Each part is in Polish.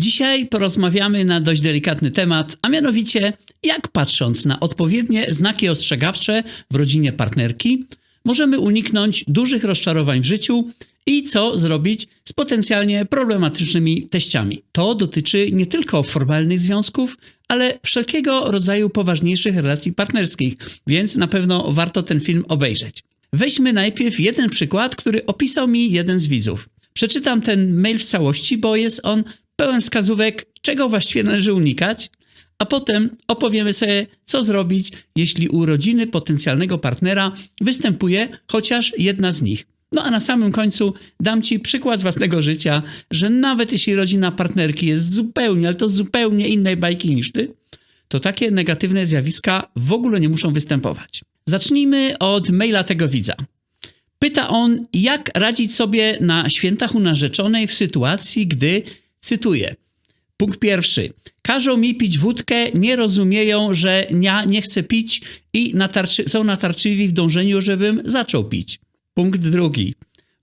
Dzisiaj porozmawiamy na dość delikatny temat, a mianowicie jak patrząc na odpowiednie znaki ostrzegawcze w rodzinie partnerki, możemy uniknąć dużych rozczarowań w życiu i co zrobić z potencjalnie problematycznymi teściami. To dotyczy nie tylko formalnych związków, ale wszelkiego rodzaju poważniejszych relacji partnerskich, więc na pewno warto ten film obejrzeć. Weźmy najpierw jeden przykład, który opisał mi jeden z widzów. Przeczytam ten mail w całości, bo jest on pełen wskazówek, czego właściwie należy unikać, a potem opowiemy sobie, co zrobić, jeśli u rodziny potencjalnego partnera występuje chociaż jedna z nich. No a na samym końcu dam Ci przykład z własnego życia, że nawet jeśli rodzina partnerki jest zupełnie, ale to zupełnie innej bajki niż Ty, to takie negatywne zjawiska w ogóle nie muszą występować. Zacznijmy od maila tego widza. Pyta on, jak radzić sobie na świętach u narzeczonej w sytuacji, gdy, cytuję, punkt pierwszy, każą mi pić wódkę, nie rozumieją, że ja nie chcę pić i natarczy, są natarczywi w dążeniu, żebym zaczął pić. Punkt drugi,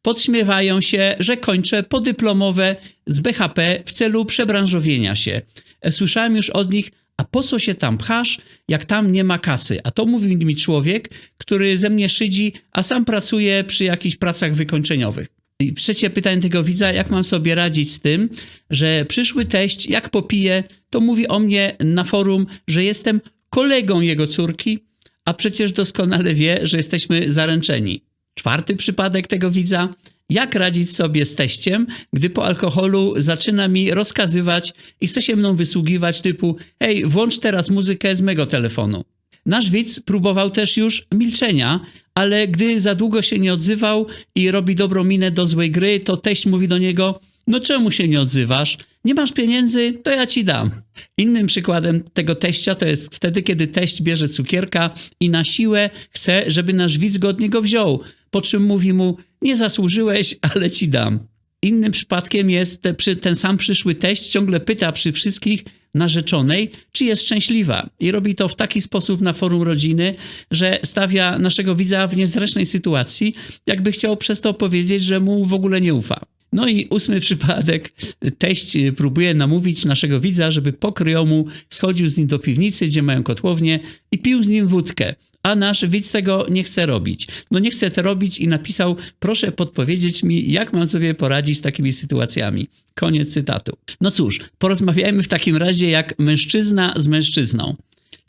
podśmiewają się, że kończę podyplomowe z BHP w celu przebranżowienia się. E, Słyszałem już od nich, a po co się tam pchasz, jak tam nie ma kasy? A to mówił mi człowiek, który ze mnie szydzi, a sam pracuje przy jakichś pracach wykończeniowych. I trzecie pytanie tego widza, jak mam sobie radzić z tym, że przyszły teść, jak popije, to mówi o mnie na forum, że jestem kolegą jego córki, a przecież doskonale wie, że jesteśmy zaręczeni. Czwarty przypadek tego widza, jak radzić sobie z teściem, gdy po alkoholu zaczyna mi rozkazywać i chce się mną wysługiwać typu hej, włącz teraz muzykę z mego telefonu. Nasz widz próbował też już milczenia, ale gdy za długo się nie odzywał i robi dobrą minę do złej gry, to teść mówi do niego: No czemu się nie odzywasz? Nie masz pieniędzy, to ja ci dam. Innym przykładem tego teścia to jest wtedy, kiedy teść bierze cukierka i na siłę chce, żeby nasz widz go od niego wziął, po czym mówi mu: Nie zasłużyłeś, ale ci dam. Innym przypadkiem jest ten sam przyszły teść ciągle pyta przy wszystkich narzeczonej, czy jest szczęśliwa. I robi to w taki sposób na forum rodziny, że stawia naszego widza w niezręcznej sytuacji, jakby chciał przez to powiedzieć, że mu w ogóle nie ufa. No i ósmy przypadek. Teść próbuje namówić naszego widza, żeby po kryjomu schodził z nim do piwnicy, gdzie mają kotłownię i pił z nim wódkę. A nasz widz tego nie chce robić. No nie chce to robić i napisał, proszę podpowiedzieć mi, jak mam sobie poradzić z takimi sytuacjami. Koniec cytatu. No cóż, porozmawiajmy w takim razie jak mężczyzna z mężczyzną.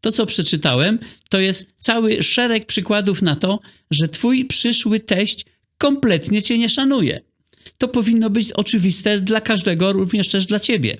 To, co przeczytałem, to jest cały szereg przykładów na to, że twój przyszły teść kompletnie cię nie szanuje. To powinno być oczywiste dla każdego, również też dla ciebie.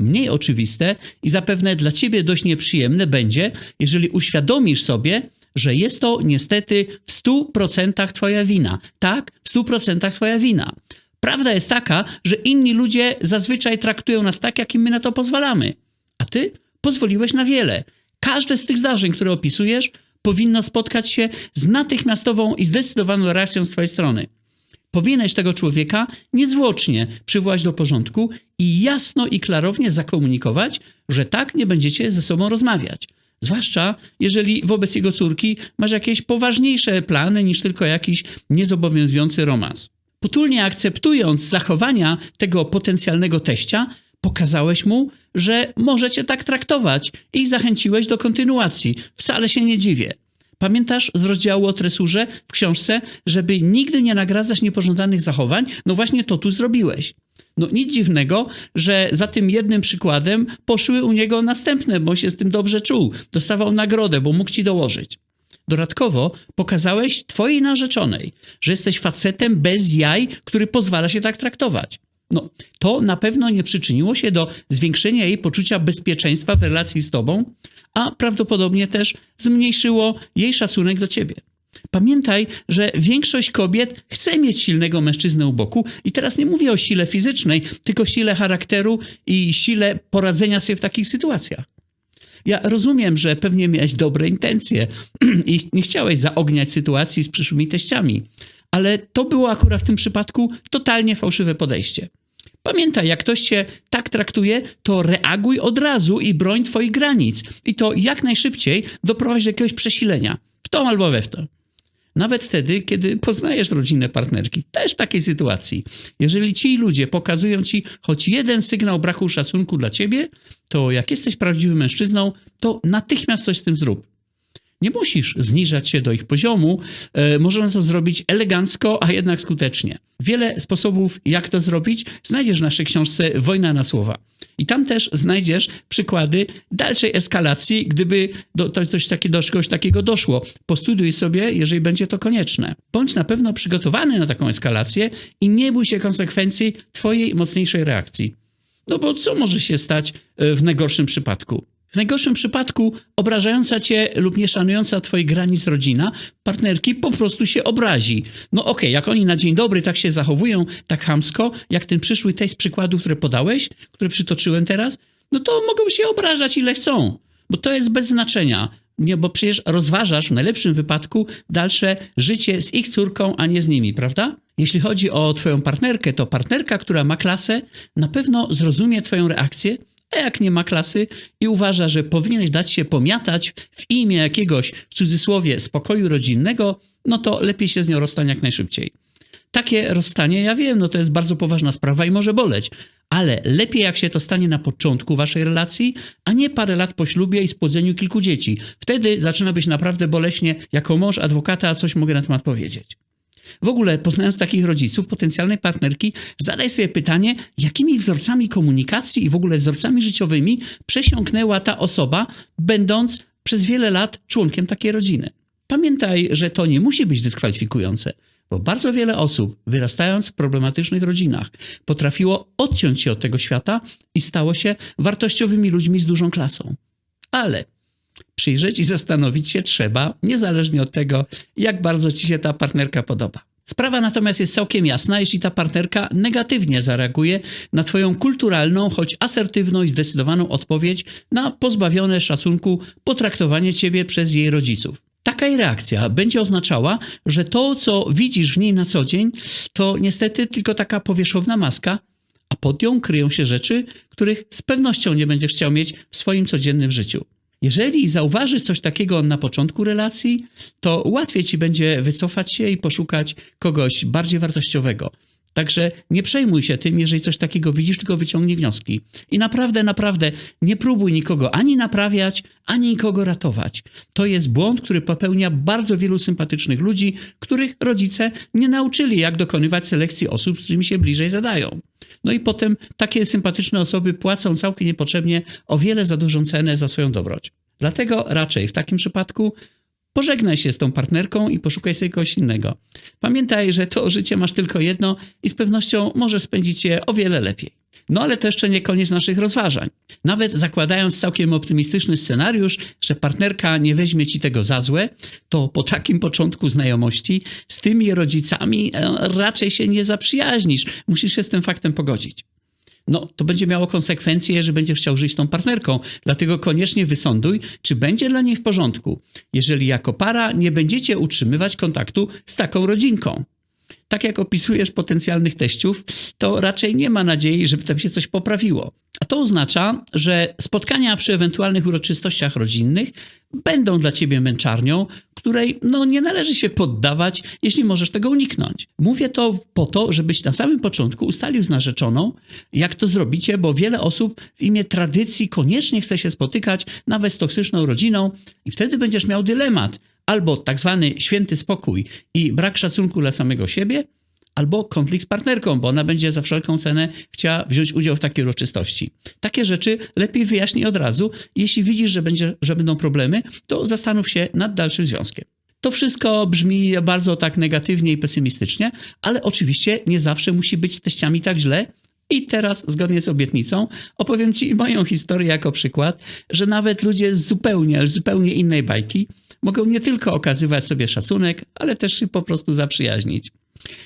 Mniej oczywiste i zapewne dla ciebie dość nieprzyjemne będzie, jeżeli uświadomisz sobie, że jest to niestety w 100% twoja wina. Tak, w 100% twoja wina. Prawda jest taka, że inni ludzie zazwyczaj traktują nas tak, jak im my na to pozwalamy. A ty pozwoliłeś na wiele. Każde z tych zdarzeń, które opisujesz, powinno spotkać się z natychmiastową i zdecydowaną reakcją z twojej strony. Powinieneś tego człowieka niezwłocznie przywołać do porządku i jasno i klarownie zakomunikować, że tak nie będziecie ze sobą rozmawiać. Zwłaszcza jeżeli wobec jego córki masz jakieś poważniejsze plany niż tylko jakiś niezobowiązujący romans. Potulnie akceptując zachowania tego potencjalnego teścia, pokazałeś mu, że możecie tak traktować i zachęciłeś do kontynuacji. Wcale się nie dziwię. Pamiętasz z rozdziału o tresurze w książce, żeby nigdy nie nagradzać niepożądanych zachowań? No właśnie to tu zrobiłeś. No nic dziwnego, że za tym jednym przykładem poszły u niego następne, bo się z tym dobrze czuł. Dostawał nagrodę, bo mógł ci dołożyć. Dodatkowo pokazałeś twojej narzeczonej, że jesteś facetem bez jaj, który pozwala się tak traktować. No, to na pewno nie przyczyniło się do zwiększenia jej poczucia bezpieczeństwa w relacji z tobą, a prawdopodobnie też zmniejszyło jej szacunek do ciebie. Pamiętaj, że większość kobiet chce mieć silnego mężczyznę u boku i teraz nie mówię o sile fizycznej, tylko sile charakteru i sile poradzenia sobie w takich sytuacjach. Ja rozumiem, że pewnie miałeś dobre intencje i nie chciałeś zaogniać sytuacji z przyszłymi teściami, ale to było akurat w tym przypadku totalnie fałszywe podejście. Pamiętaj, jak ktoś cię tak traktuje, to reaguj od razu i broń twoich granic. I to jak najszybciej doprowadź do jakiegoś przesilenia. W to albo we w to. Nawet wtedy, kiedy poznajesz rodzinę partnerki. Też w takiej sytuacji. Jeżeli ci ludzie pokazują ci choć jeden sygnał braku szacunku dla ciebie, to jak jesteś prawdziwym mężczyzną, to natychmiast coś z tym zrób. Nie musisz zniżać się do ich poziomu, e, można to zrobić elegancko, a jednak skutecznie. Wiele sposobów, jak to zrobić, znajdziesz w naszej książce Wojna na słowa. I tam też znajdziesz przykłady dalszej eskalacji, gdyby do, coś do czegoś takiego doszło. Postudiuj sobie, jeżeli będzie to konieczne. Bądź na pewno przygotowany na taką eskalację i nie bój się konsekwencji twojej mocniejszej reakcji. No bo co może się stać e, w najgorszym przypadku? W najgorszym przypadku obrażająca cię lub nieszanująca twoich granic rodzina, partnerki po prostu się obrazi. No okej, jak oni na dzień dobry tak się zachowują, tak chamsko, jak ten przyszły test przykładu, który podałeś, który przytoczyłem teraz, no to mogą się obrażać ile chcą, bo to jest bez znaczenia. Nie, bo przecież rozważasz w najlepszym wypadku dalsze życie z ich córką, a nie z nimi, prawda? Jeśli chodzi o twoją partnerkę, to partnerka, która ma klasę, na pewno zrozumie twoją reakcję, a jak nie ma klasy i uważa, że powinieneś dać się pomiatać w imię jakiegoś, w cudzysłowie, spokoju rodzinnego, no to lepiej się z nią rozstać jak najszybciej. Takie rozstanie, ja wiem, no to jest bardzo poważna sprawa i może boleć, ale lepiej jak się to stanie na początku waszej relacji, a nie parę lat po ślubie i spłodzeniu kilku dzieci. Wtedy zaczyna być naprawdę boleśnie. Jako mąż adwokata coś mogę na temat powiedzieć. W ogóle, poznając takich rodziców, potencjalnej partnerki, zadaj sobie pytanie, jakimi wzorcami komunikacji i w ogóle wzorcami życiowymi przesiąknęła ta osoba, będąc przez wiele lat członkiem takiej rodziny. Pamiętaj, że to nie musi być dyskwalifikujące, bo bardzo wiele osób, wyrastając w problematycznych rodzinach, potrafiło odciąć się od tego świata i stało się wartościowymi ludźmi z dużą klasą. Ale przyjrzeć i zastanowić się trzeba, niezależnie od tego, jak bardzo ci się ta partnerka podoba. Sprawa natomiast jest całkiem jasna, jeśli ta partnerka negatywnie zareaguje na Twoją kulturalną, choć asertywną i zdecydowaną odpowiedź na pozbawione szacunku potraktowanie Ciebie przez jej rodziców. Taka jej reakcja będzie oznaczała, że to, co widzisz w niej na co dzień, to niestety tylko taka powierzchowna maska, a pod nią kryją się rzeczy, których z pewnością nie będziesz chciał mieć w swoim codziennym życiu. Jeżeli zauważysz coś takiego na początku relacji, to łatwiej ci będzie wycofać się i poszukać kogoś bardziej wartościowego. Także nie przejmuj się tym, jeżeli coś takiego widzisz, tylko wyciągnij wnioski. I naprawdę, naprawdę nie próbuj nikogo ani naprawiać, ani nikogo ratować. To jest błąd, który popełnia bardzo wielu sympatycznych ludzi, których rodzice nie nauczyli, jak dokonywać selekcji osób, z którymi się bliżej zadają. No i potem takie sympatyczne osoby płacą całkiem niepotrzebnie o wiele za dużą cenę za swoją dobroć. Dlatego raczej w takim przypadku Pożegnaj się z tą partnerką i poszukaj sobie kogoś innego. Pamiętaj, że to życie masz tylko jedno i z pewnością możesz spędzić je o wiele lepiej. No ale to jeszcze nie koniec naszych rozważań. Nawet zakładając całkiem optymistyczny scenariusz, że partnerka nie weźmie ci tego za złe, to po takim początku znajomości z tymi rodzicami e, raczej się nie zaprzyjaźnisz. Musisz się z tym faktem pogodzić no to będzie miało konsekwencje, że będziesz chciał żyć tą partnerką. Dlatego koniecznie wysąduj, czy będzie dla niej w porządku, jeżeli jako para nie będziecie utrzymywać kontaktu z taką rodzinką. Tak jak opisujesz potencjalnych teściów, to raczej nie ma nadziei, żeby tam się coś poprawiło. A to oznacza, że spotkania przy ewentualnych uroczystościach rodzinnych będą dla ciebie męczarnią, której no, nie należy się poddawać, jeśli możesz tego uniknąć. Mówię to po to, żebyś na samym początku ustalił z narzeczoną, jak to zrobicie, bo wiele osób w imię tradycji koniecznie chce się spotykać nawet z toksyczną rodziną i wtedy będziesz miał dylemat. Albo tak zwany święty spokój i brak szacunku dla samego siebie, albo konflikt z partnerką, bo ona będzie za wszelką cenę chciała wziąć udział w takiej uroczystości. Takie rzeczy lepiej wyjaśnij od razu. Jeśli widzisz, że, będzie, że będą problemy, to zastanów się nad dalszym związkiem. To wszystko brzmi bardzo tak negatywnie i pesymistycznie, ale oczywiście nie zawsze musi być z teściami tak źle. I teraz, zgodnie z obietnicą, opowiem Ci moją historię jako przykład, że nawet ludzie z zupełnie, zupełnie innej bajki mogą nie tylko okazywać sobie szacunek, ale też się po prostu zaprzyjaźnić.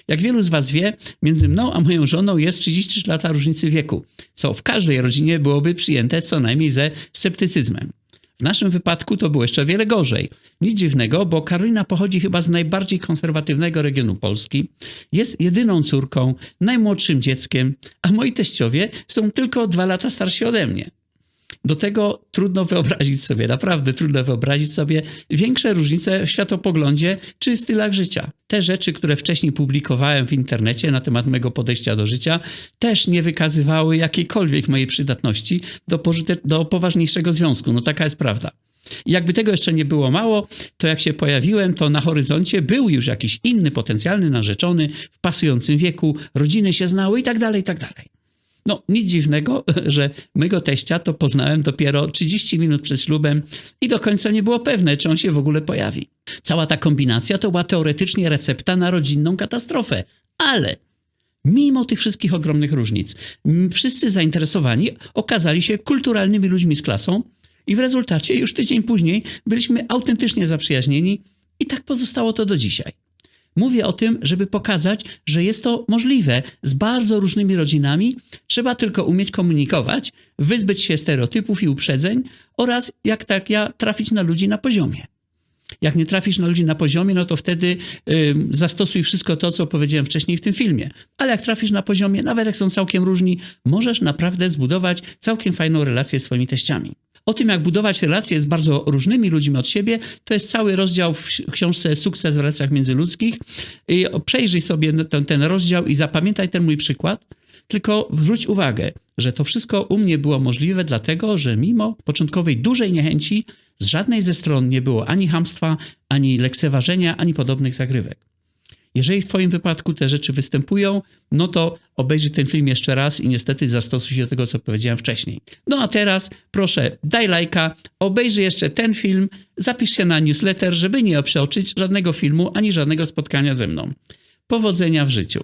Jak wielu z Was wie, między mną a moją żoną jest 33 lata różnicy wieku, co w każdej rodzinie byłoby przyjęte co najmniej ze sceptycyzmem. W naszym wypadku to było jeszcze wiele gorzej. Nic dziwnego, bo Karolina pochodzi chyba z najbardziej konserwatywnego regionu Polski, jest jedyną córką, najmłodszym dzieckiem, a moi teściowie są tylko dwa lata starsi ode mnie. Do tego trudno wyobrazić sobie, naprawdę trudno wyobrazić sobie większe różnice w światopoglądzie czy stylach życia. Te rzeczy, które wcześniej publikowałem w internecie na temat mego podejścia do życia, też nie wykazywały jakiejkolwiek mojej przydatności do, do poważniejszego związku. No taka jest prawda. Jakby tego jeszcze nie było mało, to jak się pojawiłem, to na horyzoncie był już jakiś inny potencjalny narzeczony w pasującym wieku, rodziny się znały i tak dalej, i tak dalej. No, nic dziwnego, że mego teścia to poznałem dopiero 30 minut przed ślubem i do końca nie było pewne, czy on się w ogóle pojawi. Cała ta kombinacja to była teoretycznie recepta na rodzinną katastrofę, ale mimo tych wszystkich ogromnych różnic, wszyscy zainteresowani okazali się kulturalnymi ludźmi z klasą i w rezultacie już tydzień później byliśmy autentycznie zaprzyjaźnieni i tak pozostało to do dzisiaj. Mówię o tym, żeby pokazać, że jest to możliwe z bardzo różnymi rodzinami. Trzeba tylko umieć komunikować, wyzbyć się stereotypów i uprzedzeń oraz, jak tak ja, trafić na ludzi na poziomie. Jak nie trafisz na ludzi na poziomie, no to wtedy ym, zastosuj wszystko to, co powiedziałem wcześniej w tym filmie. Ale jak trafisz na poziomie, nawet jak są całkiem różni, możesz naprawdę zbudować całkiem fajną relację z swoimi teściami. O tym, jak budować relacje z bardzo różnymi ludźmi od siebie, to jest cały rozdział w książce Sukces w relacjach międzyludzkich. I przejrzyj sobie ten, ten rozdział i zapamiętaj ten mój przykład. Tylko zwróć uwagę, że to wszystko u mnie było możliwe, dlatego że mimo początkowej dużej niechęci z żadnej ze stron nie było ani hamstwa, ani lekceważenia, ani podobnych zagrywek. Jeżeli w Twoim wypadku te rzeczy występują, no to obejrzyj ten film jeszcze raz i niestety zastosuj się do tego, co powiedziałem wcześniej. No a teraz proszę, daj lajka, obejrzyj jeszcze ten film, zapisz się na newsletter, żeby nie przeoczyć żadnego filmu ani żadnego spotkania ze mną. Powodzenia w życiu.